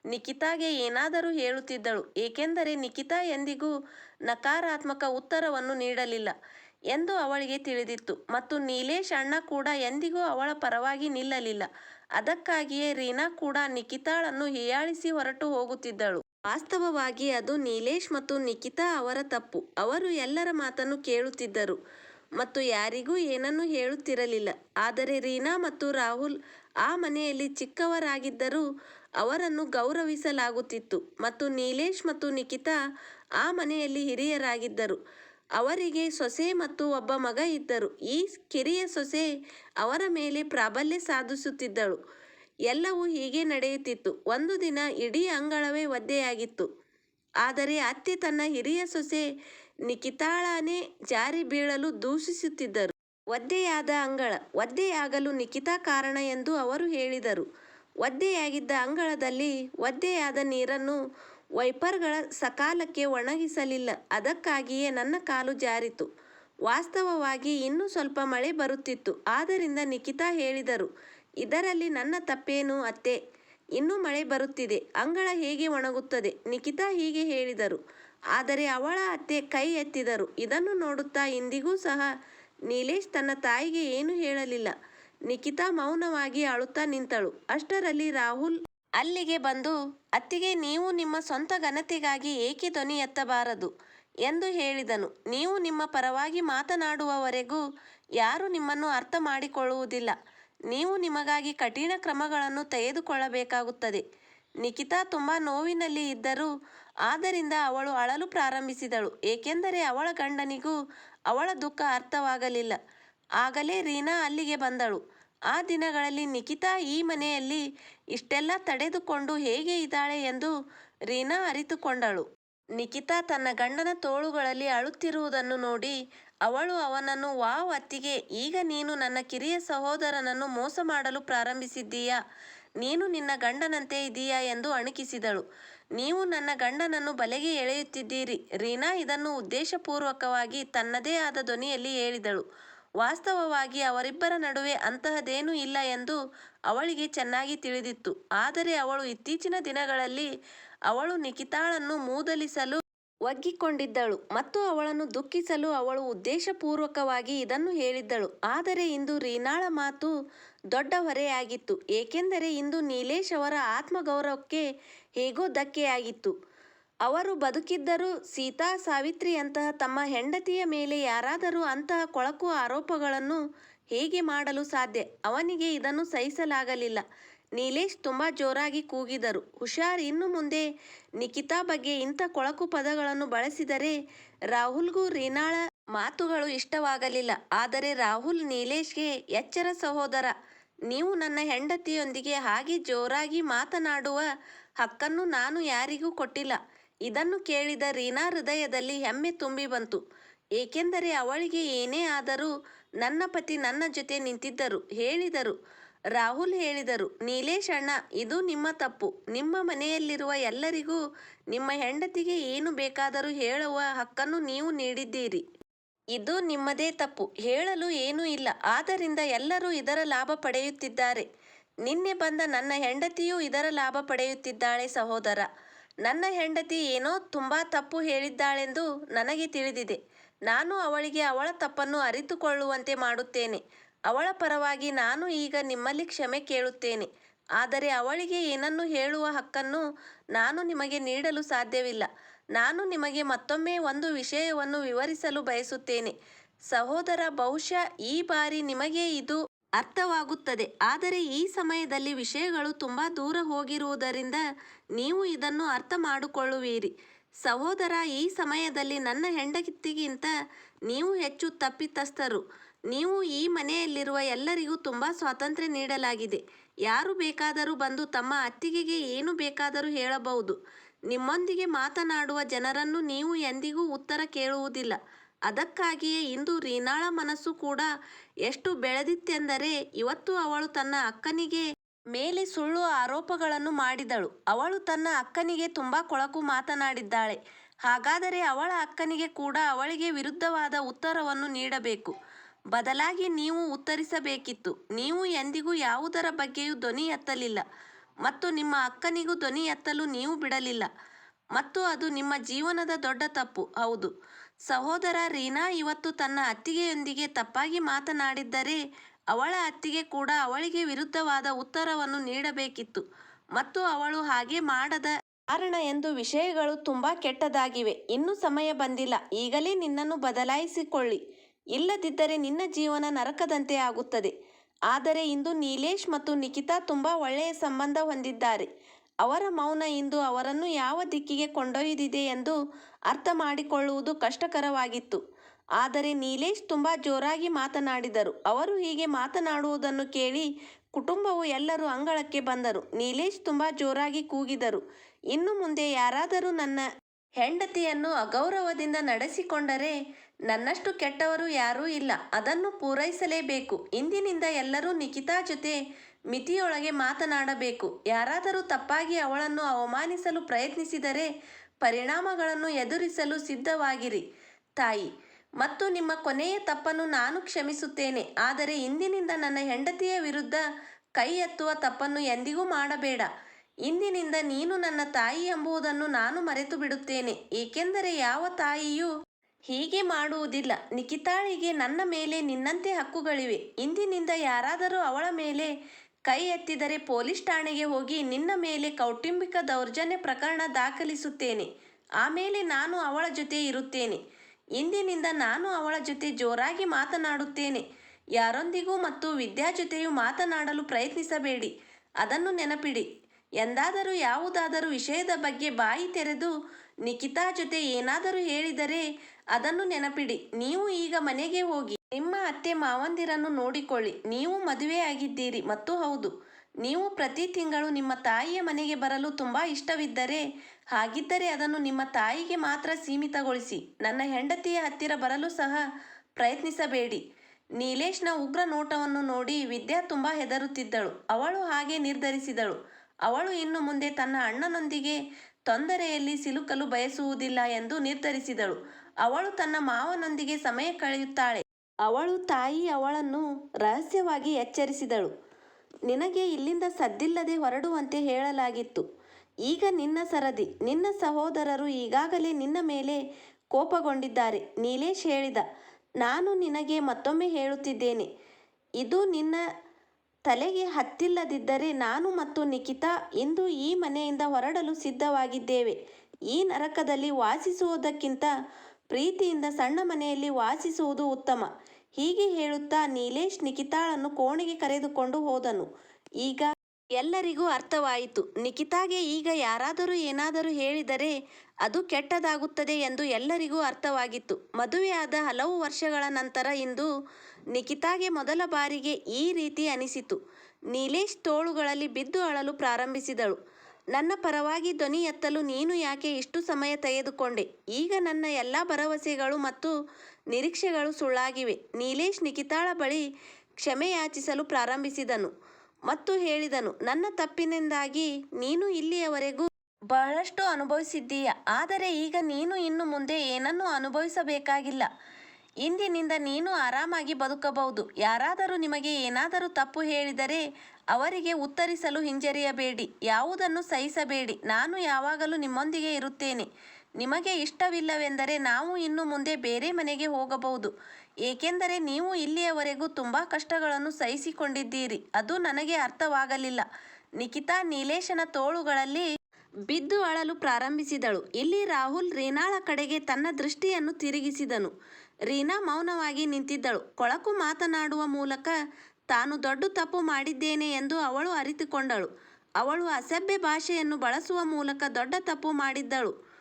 ನಿಖಿತಾಗೆ ಏನಾದರೂ ಹೇಳುತ್ತಿದ್ದಳು. ಏಕೆಂದರೆ ನಿಖಿತಾ ಎಂದಿಗೂ ನಕಾರಾತ್ಮಕ ಉತ್ತರವನ್ನು ನೀಡಲಿಲ್ಲ ಎಂದು ಅವಳಿಗೆ ತಿಳಿದಿತ್ತು. ಮತ್ತು ನೀಲೇಶ್ ಅಣ್ಣ ಕೂಡ ಎಂದಿಗೂ ಅವಳ ಪರವಾಗಿ ನಿಲ್ಲಲಿಲ್ಲ. ಅದಕ್ಕಾಗಿಯೇ ರೀನಾ ಕೂಡ ನಿಖಿತಾಳನ್ನು ಹೀಯಾಳಿಸಿ ಹೊರಟು ಹೋಗುತ್ತಿದ್ದಳು. ವಾಸ್ತವವಾಗಿ ಅದು ನೀಲೇಶ್ ಮತ್ತು ನಿಖಿತಾ ಅವರ ತಪ್ಪು. ಅವರು ಎಲ್ಲರ ಮಾತನ್ನು ಕೇಳುತ್ತಿದ್ದರು. ಮತ್ತು ಯಾರಿಗೂ ಏನನ್ನೂ ಹೇಳುತ್ತಿರಲಿಲ್ಲ. ಆದರೆ ರೀನಾ ಮತ್ತು ರಾಹುಲ್ ಆ ಮನೆಯಲ್ಲಿ ಚಿಕ್ಕವರಾಗಿದ್ದರೂ ಅವರನ್ನು ಗೌರವಿಸಲಾಗುತ್ತಿತ್ತು ಮತ್ತು ನೀಲೇಶ್ ಮತ್ತು ನಿಖಿತಾ ಆ ಮನೆಯಲ್ಲಿ ಹಿರಿಯರಾಗಿದ್ದರು. ಅವರಿಗೆ ಸೊಸೆ ಮತ್ತು ಒಬ್ಬ ಮಗ ಇದ್ದರು. ಈ ಕಿರಿಯ ಸೊಸೆ ಅವರ ಮೇಲೆ ಪ್ರಾಬಲ್ಯ ಸಾಧಿಸುತ್ತಿದ್ದಳು. ಎಲ್ಲವೂ ಹೀಗೆ ನಡೆಯುತ್ತಿತ್ತು. ಒಂದು ದಿನ ಇಡೀ ಅಂಗಳವೇ ಒದ್ದೆಯಾಗಿತ್ತು. ಆದರೆ ಅತ್ತೆ ತನ್ನ ಹಿರಿಯ ಸೊಸೆ ನಿಖಿತಾಳನೇ ಜಾರಿ ಬೀಳಲು ದೂಷಿಸುತ್ತಿದ್ದರು. ಒದ್ದೆಯಾದ ಅಂಗಳ, ಒದ್ದೆಯಾಗಲು ನಿಖಿತಾ ಕಾರಣ ಎಂದು ಅವರು ಹೇಳಿದರು. ಒದ್ದೆಯಾಗಿದ್ದ ಅಂಗಳದಲ್ಲಿ ಒದ್ದೆಯಾದ ನೀರನ್ನು ವೈಪರ್ಗಳ ಸಕಾಲಕ್ಕೆ ಒಣಗಿಸಲಿಲ್ಲ. ಅದಕ್ಕಾಗಿಯೇ ನನ್ನ ಕಾಲು ಜಾರಿತು. ವಾಸ್ತವವಾಗಿ ಇನ್ನೂ ಸ್ವಲ್ಪ ಮಳೆ ಬರುತ್ತಿತ್ತು. ಆದ್ದರಿಂದ ನಿಖಿತಾ ಹೇಳಿದರು, ಇದರಲ್ಲಿ ನನ್ನ ತಪ್ಪೇನು ಅತ್ತೆ? ಇನ್ನೂ ಮಳೆ ಬರುತ್ತಿದೆ. ಅಂಗಳ ಹೇಗೆ ಒಣಗುತ್ತದೆ? ನಿಖಿತಾ ಹೀಗೆ ಹೇಳಿದರು ಆದರೆ ಅವಳ ಅತ್ತೆ ಕೈ ಎತ್ತಿದರು. ಇದನ್ನು ನೋಡುತ್ತಾ ಇಂದಿಗೂ ಸಹ ನೀಲೇಶ್ ತನ್ನ ತಾಯಿಗೆ ಏನು ಹೇಳಲಿಲ್ಲ. ನಿಖಿತಾ ಮೌನವಾಗಿ ಅಳುತ್ತಾ ನಿಂತಳು. ಅಷ್ಟರಲ್ಲಿ ರಾಹುಲ್ ಅಲ್ಲಿಗೆ ಬಂದು, ಅತ್ತಿಗೆ, ನೀವು ನಿಮ್ಮ ಸ್ವಂತ ಘನತೆಗಾಗಿ ಏಕೆ ಧ್ವನಿ ಎತ್ತಬಾರದು? ಎಂದು ಹೇಳಿದನು. ನೀವು ನಿಮ್ಮ ಪರವಾಗಿ ಮಾತನಾಡುವವರೆಗೂ ಯಾರೂ ನಿಮ್ಮನ್ನು ಅರ್ಥ ಮಾಡಿಕೊಳ್ಳುವುದಿಲ್ಲ. ನೀವು ನಿಮಗಾಗಿ ಕಠಿಣ ಕ್ರಮಗಳನ್ನು ತೆಗೆದುಕೊಳ್ಳಬೇಕಾಗುತ್ತದೆ. ನಿಖಿತಾ ತುಂಬ ನೋವಿನಲ್ಲಿ ಇದ್ದರೂ ಆದ್ದರಿಂದ ಅವಳು ಅಳಲು ಪ್ರಾರಂಭಿಸಿದಳು, ಏಕೆಂದರೆ ಅವಳ ಗಂಡನಿಗೂ ಅವಳ ದುಃಖ ಅರ್ಥವಾಗಲಿಲ್ಲ. ಆಗಲೇ ರೀನಾ ಅಲ್ಲಿಗೆ ಬಂದಳು. ಆ ದಿನಗಳಲ್ಲಿ ನಿಖಿತಾ ಈ ಮನೆಯಲ್ಲಿ ಇಷ್ಟೆಲ್ಲ ತಡೆದುಕೊಂಡು ಹೇಗೆ ಇದ್ದಾಳೆ ಎಂದು ರೀನಾ ಅರಿತುಕೊಂಡಳು. ನಿಖಿತಾ ತನ್ನ ಗಂಡನ ತೋಳುಗಳಲ್ಲಿ ಅಳುತ್ತಿರುವುದನ್ನು ನೋಡಿ ಅವಳು ಅವನನ್ನು, ವಾವ್ ಅತ್ತಿಗೆ, ಈಗ ನೀನು ನನ್ನ ಕಿರಿಯ ಸಹೋದರನನ್ನು ಮೋಸ ಮಾಡಲು ಪ್ರಾರಂಭಿಸಿದ್ದೀಯಾ? ನೀನು ನಿನ್ನ ಗಂಡನಂತೆ ಇದೀಯಾ ಎಂದು ಅಣಕಿಸಿದಳು. ನೀವು ನನ್ನ ಗಂಡನನ್ನು ಬಲೆಗೆ ಎಳೆಯುತ್ತಿದ್ದೀರಿ. ರೀನಾ ಇದನ್ನು ಉದ್ದೇಶಪೂರ್ವಕವಾಗಿ ತನ್ನದೇ ಆದ ಧ್ವನಿಯಲ್ಲಿ ಹೇಳಿದಳು. ವಾಸ್ತವವಾಗಿ ಅವರಿಬ್ಬರ ನಡುವೆ ಅಂತಹದೇನೂ ಇಲ್ಲ ಎಂದು ಅವಳಿಗೆ ಚೆನ್ನಾಗಿ ತಿಳಿದಿತ್ತು. ಆದರೆ ಅವಳು ಇತ್ತೀಚಿನ ದಿನಗಳಲ್ಲಿ ಅವಳು ನಿಖಿತಾಳನ್ನು ಮೂದಲಿಸಲು ಒಗ್ಗಿಕೊಂಡಿದ್ದಳು ಮತ್ತು ಅವಳನ್ನು ದುಃಖಿಸಲು ಅವಳು ಉದ್ದೇಶಪೂರ್ವಕವಾಗಿ ಇದನ್ನು ಹೇಳಿದ್ದಳು. ಆದರೆ ಇಂದು ರೀನಾಳ ಮಾತು ದೊಡ್ಡ ಹೊರೆಯಾಗಿತ್ತು, ಏಕೆಂದರೆ ಇಂದು ನೀಲೇಶ್ ಅವರ ಆತ್ಮಗೌರವಕ್ಕೆ ಹೇಗೋ ಧಕ್ಕೆಯಾಗಿತ್ತು. ಅವರು ಬದುಕಿದ್ದರೂ ಸೀತಾ ಸಾವಿತ್ರಿಯಂತಹ ತಮ್ಮ ಹೆಂಡತಿಯ ಮೇಲೆ ಯಾರಾದರೂ ಅಂತಹ ಕೊಳಕು ಆರೋಪಗಳನ್ನು ಹೇಗೆ ಮಾಡಲು ಸಾಧ್ಯ? ಅವನಿಗೆ ಇದನ್ನು ಸಹಿಸಲಾಗಲಿಲ್ಲ. ನೀಲೇಶ್ ತುಂಬಾ ಜೋರಾಗಿ ಕೂಗಿದರು. ಹುಷಾರ್ ಇನ್ನು ಮುಂದೆ ನಿಖಿತಾ ಬಗ್ಗೆ ಇಂಥ ಕೊಳಕು ಪದಗಳನ್ನು ಬಳಸಿದರೆ ರಾಹುಲ್ಗೂ ರೀನಾಳ ಮಾತುಗಳು ಇಷ್ಟವಾಗಲಿಲ್ಲ. ಆದರೆ ರಾಹುಲ್ ನೀಲೇಶ್ಗೆ, ಎಚ್ಚರ ಸಹೋದರ, ನೀವು ನನ್ನ ಹೆಂಡತಿಯೊಂದಿಗೆ ಹಾಗೆ ಜೋರಾಗಿ ಮಾತನಾಡುವ ಹಕ್ಕನ್ನು ನಾನು ಯಾರಿಗೂ ಕೊಟ್ಟಿಲ್ಲ. ಇದನ್ನು ಕೇಳಿದ ರೀನಾ ಹೃದಯದಲ್ಲಿ ಹೆಮ್ಮೆ ತುಂಬಿ ಬಂತು. ಏಕೆಂದರೆ ಅವಳಿಗೆ ಏನೇ ಆದರೂ ನನ್ನ ಪತಿ ನನ್ನ ಜೊತೆ ನಿಂತಿದ್ದರು, ಹೇಳಿದರು. ರಾಹುಲ್ ಹೇಳಿದರು, ನೀಲೇಶ್ ಅಣ್ಣ, ಇದು ನಿಮ್ಮ ತಪ್ಪು. ನಿಮ್ಮ ಮನೆಯಲ್ಲಿರುವ ಎಲ್ಲರಿಗೂ ನಿಮ್ಮ ಹೆಂಡತಿಗೆ ಏನು ಬೇಕಾದರೂ ಹೇಳುವ ಹಕ್ಕನ್ನು ನೀವು ನೀಡಿದ್ದೀರಿ. ಇದು ನಿಮ್ಮದೇ ತಪ್ಪು. ಹೇಳಲು ಏನೂ ಇಲ್ಲ. ಆದ್ದರಿಂದ ಎಲ್ಲರೂ ಇದರ ಲಾಭ ಪಡೆಯುತ್ತಿದ್ದಾರೆ. ನಿನ್ನೆ ಬಂದ ನನ್ನ ಹೆಂಡತಿಯೂ ಇದರ ಲಾಭ ಪಡೆಯುತ್ತಿದ್ದಾಳೆ, ಸಹೋದರ. ನನ್ನ ಹೆಂಡತಿ ಏನೋ ತುಂಬ ತಪ್ಪು ಹೇಳಿದ್ದಾಳೆಂದು ನನಗೆ ತಿಳಿದಿದೆ. ನಾನು ಅವಳಿಗೆ ಅವಳ ತಪ್ಪನ್ನು ಅರಿತುಕೊಳ್ಳುವಂತೆ ಮಾಡುತ್ತೇನೆ. ಅವಳ ಪರವಾಗಿ ನಾನು ಈಗ ನಿಮ್ಮಲ್ಲಿ ಕ್ಷಮೆ ಕೇಳುತ್ತೇನೆ. ಆದರೆ ಅವಳಿಗೆ ಏನನ್ನು ಹೇಳುವ ಹಕ್ಕನ್ನು ನಾನು ನಿಮಗೆ ನೀಡಲು ಸಾಧ್ಯವಿಲ್ಲ. ನಾನು ನಿಮಗೆ ಮತ್ತೊಮ್ಮೆ ಒಂದು ವಿಷಯವನ್ನು ವಿವರಿಸಲು ಬಯಸುತ್ತೇನೆ. ಸಹೋದರ, ಬಹುಶಃ ಈ ಬಾರಿ ನಿಮಗೆ ಇದು ಅರ್ಥವಾಗುತ್ತದೆ. ಆದರೆ ಈ ಸಮಯದಲ್ಲಿ ವಿಷಯಗಳು ತುಂಬ ದೂರ ಹೋಗಿರುವುದರಿಂದ ನೀವು ಇದನ್ನು ಅರ್ಥ ಮಾಡಿಕೊಳ್ಳುವಿರಿ ಸಹೋದರ, ಈ ಸಮಯದಲ್ಲಿ ನನ್ನ ಹೆಂಡತಿಗಿಂತ ನೀವು ಹೆಚ್ಚು ತಪ್ಪಿತಸ್ಥರು. ನೀವು ಈ ಮನೆಯಲ್ಲಿರುವ ಎಲ್ಲರಿಗೂ ತುಂಬ ಸ್ವಾತಂತ್ರ್ಯ ನೀಡಲಾಗಿದೆ. ಯಾರು ಬೇಕಾದರೂ ಬಂದು ತಮ್ಮ ಅತ್ತಿಗೆಗೆ ಏನು ಬೇಕಾದರೂ ಹೇಳಬಹುದು. ನಿಮ್ಮೊಂದಿಗೆ ಮಾತನಾಡುವ ಜನರನ್ನು ನೀವು ಎಂದಿಗೂ ಉತ್ತರ ಕೇಳುವುದಿಲ್ಲ. ಅದಕ್ಕಾಗಿಯೇ ಇಂದು ರೀನಾಳ ಮನಸ್ಸು ಕೂಡ ಎಷ್ಟು ಬೆಳೆದಿತ್ತೆಂದರೆ ಇವತ್ತು ಅವಳು ತನ್ನ ಅಕ್ಕನಿಗೆ ಮೇಲೆ ಸುಳ್ಳು ಆರೋಪಗಳನ್ನು ಮಾಡಿದಳು. ಅವಳು ತನ್ನ ಅಕ್ಕನಿಗೆ ತುಂಬ ಕೊಳಕು ಮಾತನಾಡಿದ್ದಾಳೆ. ಹಾಗಾದರೆ ಅವಳ ಅಕ್ಕನಿಗೆ ಕೂಡ ಅವಳಿಗೆ ವಿರುದ್ಧವಾದ ಉತ್ತರವನ್ನು ನೀಡಬೇಕು. ಬದಲಾಗಿ ನೀವು ಉತ್ತರಿಸಬೇಕಿತ್ತು. ನೀವು ಎಂದಿಗೂ ಯಾವುದರ ಬಗ್ಗೆಯೂ ಧ್ವನಿ ಎತ್ತಲಿಲ್ಲ. ಮತ್ತು ನಿಮ್ಮ ಅಕ್ಕನಿಗೂ ಧ್ವನಿ ಎತ್ತಲು ನೀವು ಬಿಡಲಿಲ್ಲ. ಮತ್ತು ಅದು ನಿಮ್ಮ ಜೀವನದ ದೊಡ್ಡ ತಪ್ಪು. ಹೌದು. ಸಹೋದರ ರೀನಾ ಇವತ್ತು ತನ್ನ ಅತ್ತಿಗೆಯೊಂದಿಗೆ ತಪ್ಪಾಗಿ ಮಾತನಾಡಿದ್ದರೆ ಅವಳ ಅತ್ತಿಗೆ ಕೂಡ ಅವಳಿಗೆ ವಿರುದ್ಧವಾದ ಉತ್ತರವನ್ನು ನೀಡಬೇಕಿತ್ತು. ಮತ್ತು ಅವಳು ಹಾಗೆ ಮಾಡದ ಕಾರಣ ಎಂದು ವಿಷಯಗಳು ತುಂಬಾ ಕೆಟ್ಟದಾಗಿವೆ. ಇನ್ನೂ ಸಮಯ ಬಂದಿಲ್ಲ. ಈಗಲೇ ನಿನ್ನನ್ನು ಬದಲಾಯಿಸಿಕೊಳ್ಳಿ. ಇಲ್ಲದಿದ್ದರೆ ನಿನ್ನ ಜೀವನ ನರಕದಂತೆ ಆಗುತ್ತದೆ. ಆದರೆ ಇಂದು ನೀಲೇಶ್ ಮತ್ತು ನಿಖಿತಾ ತುಂಬಾ ಒಳ್ಳೆಯ ಸಂಬಂಧ ಹೊಂದಿದ್ದಾರೆ. ಅವರ ಮೌನ ಇಂದು ಅವರನ್ನು ಯಾವ ದಿಕ್ಕಿಗೆ ಕೊಂಡೊಯ್ದಿದೆ ಎಂದು ಅರ್ಥ ಮಾಡಿಕೊಳ್ಳುವುದು ಕಷ್ಟಕರವಾಗಿತ್ತು. ಆದರೆ ನೀಲೇಶ್ ತುಂಬಾ ಜೋರಾಗಿ ಮಾತನಾಡಿದರು. ಅವರು ಹೀಗೆ ಮಾತನಾಡುವುದನ್ನು ಕೇಳಿ ಕುಟುಂಬವು ಎಲ್ಲರೂ ಅಂಗಳಕ್ಕೆ ಬಂದರು. ನೀಲೇಶ್ ತುಂಬಾ ಜೋರಾಗಿ ಕೂಗಿದರು. ಇನ್ನು ಮುಂದೆ ಯಾರಾದರೂ ನನ್ನ ಹೆಂಡತಿಯನ್ನು ಅಗೌರವದಿಂದ ನಡೆಸಿಕೊಂಡರೆ ನನ್ನಷ್ಟು ಕೆಟ್ಟವರು ಯಾರೂ ಇಲ್ಲ. ಅದನ್ನು ಪೂರೈಸಲೇಬೇಕು. ಇಂದಿನಿಂದ ಎಲ್ಲರೂ ನಿಖಿತಾ ಜೊತೆ ಮಿತಿಯೊಳಗೆ ಮಾತನಾಡಬೇಕು. ಯಾರಾದರೂ ತಪ್ಪಾಗಿ ಅವಳನ್ನು ಅವಮಾನಿಸಲು ಪ್ರಯತ್ನಿಸಿದರೆ ಪರಿಣಾಮಗಳನ್ನು ಎದುರಿಸಲು ಸಿದ್ಧವಾಗಿರಿ. ತಾಯಿ, ಮತ್ತು ನಿಮ್ಮ ಕೊನೆಯ ತಪ್ಪನ್ನು ನಾನು ಕ್ಷಮಿಸುತ್ತೇನೆ. ಆದರೆ ಇಂದಿನಿಂದ ನನ್ನ ಹೆಂಡತಿಯ ವಿರುದ್ಧ ಕೈ ಎತ್ತುವ ತಪ್ಪನ್ನು ಎಂದಿಗೂ ಮಾಡಬೇಡ. ಇಂದಿನಿಂದ ನೀನು ನನ್ನ ತಾಯಿ ಎಂಬುದನ್ನು ನಾನು ಮರೆತು ಬಿಡುತ್ತೇನೆ ಏಕೆಂದರೆ ಯಾವ ತಾಯಿಯೂ ಹೀಗೆ ಮಾಡುವುದಿಲ್ಲ. ನಿಖಿತಾಳಿಗೆ ನನ್ನ ಮೇಲೆ ನಿನ್ನಂತೆ ಹಕ್ಕುಗಳಿವೆ. ಇಂದಿನಿಂದ ಯಾರಾದರೂ ಅವಳ ಮೇಲೆ ಕೈ ಎತ್ತಿದರೆ ಪೊಲೀಸ್ ಠಾಣೆಗೆ ಹೋಗಿ ನಿನ್ನ ಮೇಲೆ ಕೌಟುಂಬಿಕ ದೌರ್ಜನ್ಯ ಪ್ರಕರಣ ದಾಖಲಿಸುತ್ತೇನೆ. ಆಮೇಲೆ ನಾನು ಅವಳ ಜೊತೆ ಇರುತ್ತೇನೆ. ಇಂದಿನಿಂದ ನಾನು ಅವಳ ಜೊತೆ ಜೋರಾಗಿ ಮಾತನಾಡುತ್ತೇನೆ. ಯಾರೊಂದಿಗೂ ಮತ್ತು ವಿದ್ಯಾ ಜೊತೆಯೂ ಮಾತನಾಡಲು ಪ್ರಯತ್ನಿಸಬೇಡಿ. ಅದನ್ನು ನೆನಪಿಡಿ. ಎಂದಾದರೂ ಯಾವುದಾದರೂ ವಿಷಯದ ಬಗ್ಗೆ ಬಾಯಿ ತೆರೆದು ನಿಖಿತಾ ಜೊತೆ ಏನಾದರೂ ಹೇಳಿದರೆ ಅದನ್ನು ನೆನಪಿಡಿ. ನೀವು ಈಗ ಮನೆಗೆ ಹೋಗಿ, ನಿಮ್ಮ ಅತ್ತೆ ಮಾವಂದಿರನ್ನು ನೋಡಿಕೊಳ್ಳಿ. ನೀವು ಮದುವೆಯಾಗಿದ್ದೀರಿ ಮತ್ತು ಹೌದು, ನೀವು ಪ್ರತಿ ತಿಂಗಳು ನಿಮ್ಮ ತಾಯಿಯ ಮನೆಗೆ ಬರಲು ತುಂಬ ಇಷ್ಟವಿದ್ದರೆ, ಹಾಗಿದ್ದರೆ ಅದನ್ನು ನಿಮ್ಮ ತಾಯಿಗೆ ಮಾತ್ರ ಸೀಮಿತಗೊಳಿಸಿ. ನನ್ನ ಹೆಂಡತಿಯ ಹತ್ತಿರ ಬರಲು ಸಹ ಪ್ರಯತ್ನಿಸಬೇಡಿ. ನೀಲೇಶ್ನ ಉಗ್ರ ನೋಟವನ್ನು ನೋಡಿ ವಿದ್ಯಾ ತುಂಬ ಹೆದರುತ್ತಿದ್ದಳು. ಅವಳು ಹಾಗೆ ನಿರ್ಧರಿಸಿದಳು. ಅವಳು ಇನ್ನು ಮುಂದೆ ತನ್ನ ಅಣ್ಣನೊಂದಿಗೆ ತೊಂದರೆಯಲ್ಲಿ ಸಿಲುಕಲು ಬಯಸುವುದಿಲ್ಲ ಎಂದು ನಿರ್ಧರಿಸಿದಳು. ಅವಳು ತನ್ನ ಮಾವನೊಂದಿಗೆ ಸಮಯ ಕಳೆಯುತ್ತಾಳೆ. ಅವಳು ತಾಯಿ ಅವಳನ್ನು ರಹಸ್ಯವಾಗಿ ಎಚ್ಚರಿಸಿದಳು. ನಿನಗೆ ಇಲ್ಲಿಂದ ಸದ್ದಿಲ್ಲದೆ ಹೊರಡುವಂತೆ ಹೇಳಲಾಗಿತ್ತು. ಈಗ ನಿನ್ನ ಸರದಿ, ನಿನ್ನ ಸಹೋದರರು ಈಗಾಗಲೇ ನಿನ್ನ ಮೇಲೆ ಕೋಪಗೊಂಡಿದ್ದಾರೆ. ನೀಲೇಶ್ ಹೇಳಿದ, ನಾನು ನಿನಗೆ ಮತ್ತೊಮ್ಮೆ ಹೇಳುತ್ತಿದ್ದೇನೆ. ಇದು ನಿನ್ನ ತಲೆಗೆ ಹತ್ತಿಲ್ಲದಿದ್ದರೆ ನಾನು ಮತ್ತು ನಿಖಿತಾ ಇಂದು ಈ ಮನೆಯಿಂದ ಹೊರಡಲು ಸಿದ್ಧವಾಗಿದ್ದೇವೆ. ಈ ನರಕದಲ್ಲಿ ವಾಸಿಸುವುದಕ್ಕಿಂತ ಪ್ರೀತಿಯಿಂದ ಸಣ್ಣ ಮನೆಯಲ್ಲಿ ವಾಸಿಸುವುದು ಉತ್ತಮ. ಹೀಗೆ ಹೇಳುತ್ತಾ ನೀಲೇಶ್ ನಿಖಿತಾಳನ್ನು ಕೋಣೆಗೆ ಕರೆದುಕೊಂಡು ಹೋದನು. ಈಗ ಎಲ್ಲರಿಗೂ ಅರ್ಥವಾಯಿತು. ನಿಖಿತಾಗೆ ಈಗ ಯಾರಾದರೂ ಏನಾದರೂ ಹೇಳಿದರೆ ಅದು ಕೆಟ್ಟದಾಗುತ್ತದೆ ಎಂದು ಎಲ್ಲರಿಗೂ ಅರ್ಥವಾಗಿತ್ತು. ಮದುವೆಯಾದ ಹಲವು ವರ್ಷಗಳ ನಂತರ ಇಂದು ನಿಖಿತಾಗೆ ಮೊದಲ ಬಾರಿಗೆ ಈ ರೀತಿ ಅನಿಸಿತು. ನೀಲೇಶ್ ತೋಳುಗಳಲ್ಲಿ ಬಿದ್ದು ಅಳಲು ಪ್ರಾರಂಭಿಸಿದಳು. ನನ್ನ ಪರವಾಗಿ ಧ್ವನಿ ಎತ್ತಲು ನೀನು ಯಾಕೆ ಇಷ್ಟು ಸಮಯ ತೆಗೆದುಕೊಂಡೆ? ಈಗ ನನ್ನ ಎಲ್ಲ ಭರವಸೆಗಳು ಮತ್ತು ನಿರೀಕ್ಷೆಗಳು ಸುಳ್ಳಾಗಿವೆ. ನೀಲೇಶ್ ನಿಖಿತಾಳ ಬಳಿ ಕ್ಷಮೆಯಾಚಿಸಲು ಪ್ರಾರಂಭಿಸಿದನು. ಮತ್ತು ಹೇಳಿದನು, ನನ್ನ ತಪ್ಪಿನಿಂದಾಗಿ ನೀನು ಇಲ್ಲಿಯವರೆಗೂ ಬಹಳಷ್ಟು ಅನುಭವಿಸಿದ್ದೀಯ. ಆದರೆ ಈಗ ನೀನು ಇನ್ನು ಮುಂದೆ ಏನನ್ನೂ ಅನುಭವಿಸಬೇಕಾಗಿಲ್ಲ. ಇಂದಿನಿಂದ ನೀನು ಆರಾಮಾಗಿ ಬದುಕಬಹುದು. ಯಾರಾದರೂ ನಿಮಗೆ ಏನಾದರೂ ತಪ್ಪು ಹೇಳಿದರೆ ಅವರಿಗೆ ಉತ್ತರಿಸಲು ಹಿಂಜರಿಯಬೇಡಿ. ಯಾವುದನ್ನು ಸಹಿಸಬೇಡಿ. ನಾನು ಯಾವಾಗಲೂ ನಿಮ್ಮೊಂದಿಗೆ ಇರುತ್ತೇನೆ. ನಿಮಗೆ ಇಷ್ಟವಿಲ್ಲವೆಂದರೆ ನಾವು ಇನ್ನು ಮುಂದೆ ಬೇರೆ ಮನೆಗೆ ಹೋಗಬಹುದು. ಏಕೆಂದರೆ ನೀವು ಇಲ್ಲಿಯವರೆಗೂ ತುಂಬ ಕಷ್ಟಗಳನ್ನು ಸಹಿಸಿಕೊಂಡಿದ್ದೀರಿ. ಅದು ನನಗೆ ಅರ್ಥವಾಗಲಿಲ್ಲ. ನಿಖಿತಾ ನೀಲೇಶನ ತೋಳುಗಳಲ್ಲಿ ಬಿದ್ದು ಅಳಲು ಪ್ರಾರಂಭಿಸಿದಳು. ಇಲ್ಲಿ ರಾಹುಲ್ ರೀನಾಳ ಕಡೆಗೆ ತನ್ನ ದೃಷ್ಟಿಯನ್ನು ತಿರುಗಿಸಿದನು. ರೀನಾ ಮೌನವಾಗಿ ನಿಂತಿದ್ದಳು. ಕೊಳಕು ಮಾತನಾಡುವ ಮೂಲಕ ತಾನು ದೊಡ್ಡ ತಪ್ಪು ಮಾಡಿದ್ದೇನೆ ಎಂದು ಅವಳು ಅರಿತುಕೊಂಡಳು. ಅವಳು ಅಸಭ್ಯ ಭಾಷೆಯನ್ನು ಬಳಸುವ ಮೂಲಕ ದೊಡ್ಡ ತಪ್ಪು ಮಾಡಿದ್ದಳು.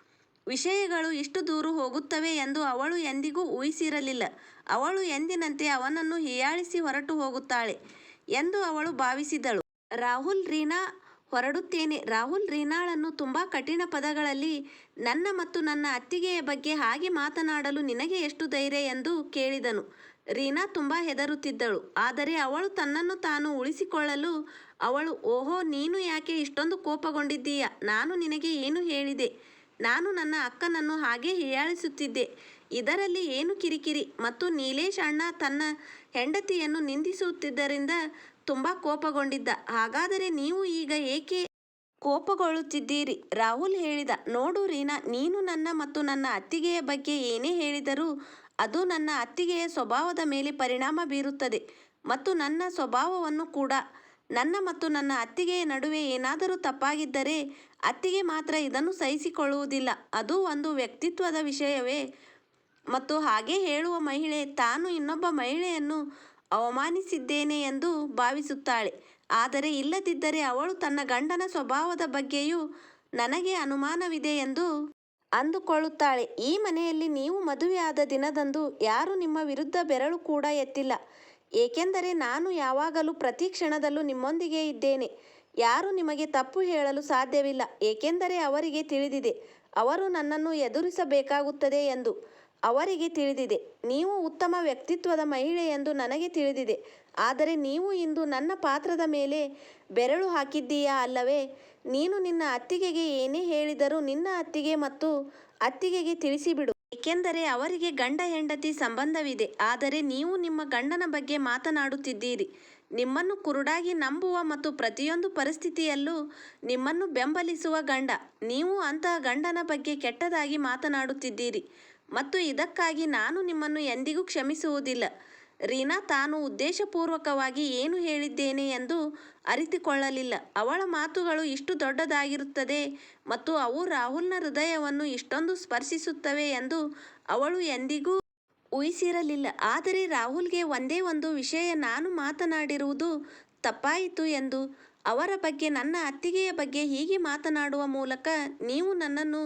ವಿಷಯಗಳು ಇಷ್ಟು ದೂರ ಹೋಗುತ್ತವೆ ಎಂದು ಅವಳು ಎಂದಿಗೂ ಊಹಿಸಿರಲಿಲ್ಲ. ಅವಳು ಎಂದಿನಂತೆ ಅವನನ್ನು ಹೀಯಾಳಿಸಿ ಹೊರಟು ಹೋಗುತ್ತಾಳೆ ಎಂದು ಅವಳು ಭಾವಿಸಿದಳು. ರಾಹುಲ್ ರೀನಾ ಹೊರಡುತ್ತೇನೆ. ರಾಹುಲ್ ರೀನಾಳನ್ನು ತುಂಬ ಕಠಿಣ ಪದಗಳಲ್ಲಿ ನನ್ನ ಮತ್ತು ನನ್ನ ಅತ್ತಿಗೆಯ ಬಗ್ಗೆ ಹಾಗೆ ಮಾತನಾಡಲು ನಿನಗೆ ಎಷ್ಟು ಧೈರ್ಯ ಎಂದು ಕೇಳಿದನು. ರೀನಾ ತುಂಬ ಹೆದರುತ್ತಿದ್ದಳು. ಆದರೆ ಅವಳು ತನ್ನನ್ನು ತಾನು ಉಳಿಸಿಕೊಳ್ಳಲು ಅವಳು, ಓಹೋ, ನೀನು ಯಾಕೆ ಇಷ್ಟೊಂದು ಕೋಪಗೊಂಡಿದ್ದೀಯ? ನಾನು ನಿನಗೆ ಏನು ಹೇಳಿದೆ? ನಾನು ನನ್ನ ಅಕ್ಕನನ್ನು ಹಾಗೆ ಹೀಯಾಳಿಸುತ್ತಿದ್ದೆ. ಇದರಲ್ಲಿ ಏನು ಕಿರಿಕಿರಿ? ಮತ್ತು ನೀಲೇಶ್ ಅಣ್ಣ ತನ್ನ ಹೆಂಡತಿಯನ್ನು ನಿಂದಿಸುತ್ತಿದ್ದರಿಂದ ತುಂಬ ಕೋಪಗೊಂಡಿದ್ದ. ಹಾಗಾದರೆ ನೀವು ಈಗ ಏಕೆ ಕೋಪಗೊಳ್ಳುತ್ತಿದ್ದೀರಿ? ರಾಹುಲ್ ಹೇಳಿದ, ನೋಡು ರೀನಾ, ನೀನು ನನ್ನ ಮತ್ತು ನನ್ನ ಅತ್ತಿಗೆಯ ಬಗ್ಗೆ ಏನೇ ಹೇಳಿದರೂ ಅದು ನನ್ನ ಅತ್ತಿಗೆಯ ಸ್ವಭಾವದ ಮೇಲೆ ಪರಿಣಾಮ ಬೀರುತ್ತದೆ ಮತ್ತು ನನ್ನ ಸ್ವಭಾವವನ್ನು ಕೂಡ ನನ್ನ ಮತ್ತು ನನ್ನ ಅತ್ತಿಗೆಯ ನಡುವೆ ಏನಾದರೂ ತಪ್ಪಾಗಿದ್ದರೆ ಅತ್ತಿಗೆ ಮಾತ್ರ ಇದನ್ನು ಸಹಿಸಿಕೊಳ್ಳುವುದಿಲ್ಲ. ಅದು ಒಂದು ವ್ಯಕ್ತಿತ್ವದ ವಿಷಯವೇ. ಮತ್ತು ಹಾಗೆ ಹೇಳುವ ಮಹಿಳೆ, ತಾನು ಇನ್ನೊಬ್ಬ ಮಹಿಳೆಯನ್ನು ಅವಮಾನಿಸಿದ್ದೇನೆ ಎಂದು ಭಾವಿಸುತ್ತಾಳೆ. ಆದರೆ ಇಲ್ಲದಿದ್ದರೆ ಅವಳು ತನ್ನ ಗಂಡನ ಸ್ವಭಾವದ ಬಗ್ಗೆಯೂ ನನಗೆ ಅನುಮಾನವಿದೆ ಎಂದು ಅಂದುಕೊಳ್ಳುತ್ತಾಳೆ. ಈ ಮನೆಯಲ್ಲಿ ನೀವು ಮದುವೆಯಾದ ದಿನದಂದು ಯಾರು ನಿಮ್ಮ ವಿರುದ್ಧ ಬೆರಳು ಕೂಡ ಎತ್ತಿಲ್ಲ. ಏಕೆಂದರೆ ನಾನು ಯಾವಾಗಲೂ ಪ್ರತಿ ಕ್ಷಣದಲ್ಲೂ ನಿಮ್ಮೊಂದಿಗೆ ಇದ್ದೇನೆ. ಯಾರು ನಿಮಗೆ ತಪ್ಪು ಹೇಳಲು ಸಾಧ್ಯವಿಲ್ಲ. ಏಕೆಂದರೆ ಅವರಿಗೆ ತಿಳಿದಿದೆ. ಅವರು ನನ್ನನ್ನು ಎದುರಿಸಬೇಕಾಗುತ್ತದೆ ಎಂದು ಅವರಿಗೆ ತಿಳಿದಿದೆ. ನೀವು ಉತ್ತಮ ವ್ಯಕ್ತಿತ್ವದ ಮಹಿಳೆ ಎಂದು ನನಗೆ ತಿಳಿದಿದೆ. ಆದರೆ ನೀವು ಇಂದು ನನ್ನ ಪಾತ್ರದ ಮೇಲೆ ಬೆರಳು ಹಾಕಿದ್ದೀಯಾ ಅಲ್ಲವೇ? ನೀನು ನಿನ್ನ ಅತ್ತಿಗೆಗೆ ಏನೇ ಹೇಳಿದರೂ ನಿನ್ನ ಅತ್ತಿಗೆ ಮತ್ತು ಅತ್ತಿಗೆಗೆ ತಿಳಿಸಿಬಿಡು. ಏಕೆಂದರೆ ಅವರಿಗೆ ಗಂಡ, ಹೆಂಡತಿ ಸಂಬಂಧವಿದೆ. ಆದರೆ ನೀವು ನಿಮ್ಮ ಗಂಡನ ಬಗ್ಗೆ ಮಾತನಾಡುತ್ತಿದ್ದೀರಿ. ನಿಮ್ಮನ್ನು ಕುರುಡಾಗಿ ನಂಬುವ ಮತ್ತು ಪ್ರತಿಯೊಂದು ಪರಿಸ್ಥಿತಿಯಲ್ಲೂ ನಿಮ್ಮನ್ನು ಬೆಂಬಲಿಸುವ ಗಂಡ. ನೀವು ಅಂತಹ ಗಂಡನ ಬಗ್ಗೆ ಕೆಟ್ಟದಾಗಿ ಮಾತನಾಡುತ್ತಿದ್ದೀರಿ. ಮತ್ತು ಇದಕ್ಕಾಗಿ ನಾನು ನಿಮ್ಮನ್ನು ಎಂದಿಗೂ ಕ್ಷಮಿಸುವುದಿಲ್ಲ. ರೀನಾ ತಾನು ಉದ್ದೇಶಪೂರ್ವಕವಾಗಿ ಏನು ಹೇಳಿದ್ದೇನೆ ಎಂದು ಅರಿತುಕೊಳ್ಳಲಿಲ್ಲ. ಅವಳ ಮಾತುಗಳು ಇಷ್ಟು ದೊಡ್ಡದಾಗಿರುತ್ತದೆ ಮತ್ತು ಅವು ರಾಹುಲ್ನ ಹೃದಯವನ್ನು ಇಷ್ಟೊಂದು ಸ್ಪರ್ಶಿಸುತ್ತವೆ ಎಂದು ಅವಳು ಎಂದಿಗೂ ಊಹಿಸಿರಲಿಲ್ಲ. ಆದರೆ ರಾಹುಲ್ಗೆ ಒಂದೇ ಒಂದು ವಿಷಯ ನಾನು ಮಾತನಾಡಿರುವುದು ತಪ್ಪಾಯಿತು ಎಂದು ಅವರ ಬಗ್ಗೆ, ನನ್ನ ಅತ್ತಿಗೆಯ ಬಗ್ಗೆ ಹೀಗೆ ಮಾತನಾಡುವ ಮೂಲಕ ನೀವು ನನ್ನನ್ನು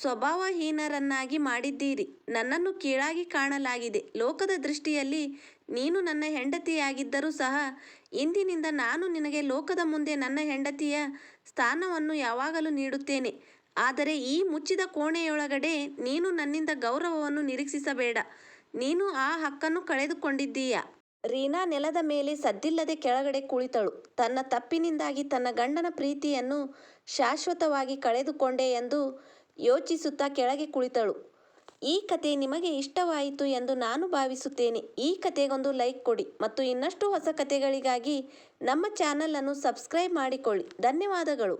ಸ್ವಭಾವಹೀನರನ್ನಾಗಿ ಮಾಡಿದ್ದೀರಿ. ನನ್ನನ್ನು ಕೀಳಾಗಿ ಕಾಣಲಾಗಿದೆ. ಲೋಕದ ದೃಷ್ಟಿಯಲ್ಲಿ ನೀನು ನನ್ನ ಹೆಂಡತಿಯಾಗಿದ್ದರೂ ಸಹ ಇಂದಿನಿಂದ ನಾನು ನಿನಗೆ ಲೋಕದ ಮುಂದೆ ನನ್ನ ಹೆಂಡತಿಯ ಸ್ಥಾನವನ್ನು ಯಾವಾಗಲೂ ನೀಡುತ್ತೇನೆ. ಆದರೆ ಈ ಮುಚ್ಚಿದ ಕೋಣೆಯೊಳಗಡೆ ನೀನು ನನ್ನಿಂದ ಗೌರವವನ್ನು ನಿರೀಕ್ಷಿಸಬೇಡ. ನೀನು ಆ ಹಕ್ಕನ್ನು ಕಳೆದುಕೊಂಡಿದ್ದೀಯ? ರೀನಾ ನೆಲದ ಮೇಲೆ ಸದ್ದಿಲ್ಲದೆ ಕೆಳಗಡೆ ಕುಳಿತಳು. ತನ್ನ ತಪ್ಪಿನಿಂದಾಗಿ ತನ್ನ ಗಂಡನ ಪ್ರೀತಿಯನ್ನು ಶಾಶ್ವತವಾಗಿ ಕಳೆದುಕೊಂಡೆ ಎಂದು ಯೋಚಿಸುತ್ತಾ ಕೆಳಗೆ ಕುಳಿತಳು. ಈ ಕತೆ ನಿಮಗೆ ಇಷ್ಟವಾಯಿತು ಎಂದು ನಾನು ಭಾವಿಸುತ್ತೇನೆ. ಈ ಕತೆಗೊಂದು ಲೈಕ್ ಕೊಡಿ ಮತ್ತು ಇನ್ನಷ್ಟು ಹೊಸ ಕತೆಗಳಿಗಾಗಿ ನಮ್ಮ ಚಾನಲನ್ನು ಸಬ್ಸ್ಕ್ರೈಬ್ ಮಾಡಿಕೊಳ್ಳಿ. ಧನ್ಯವಾದಗಳು.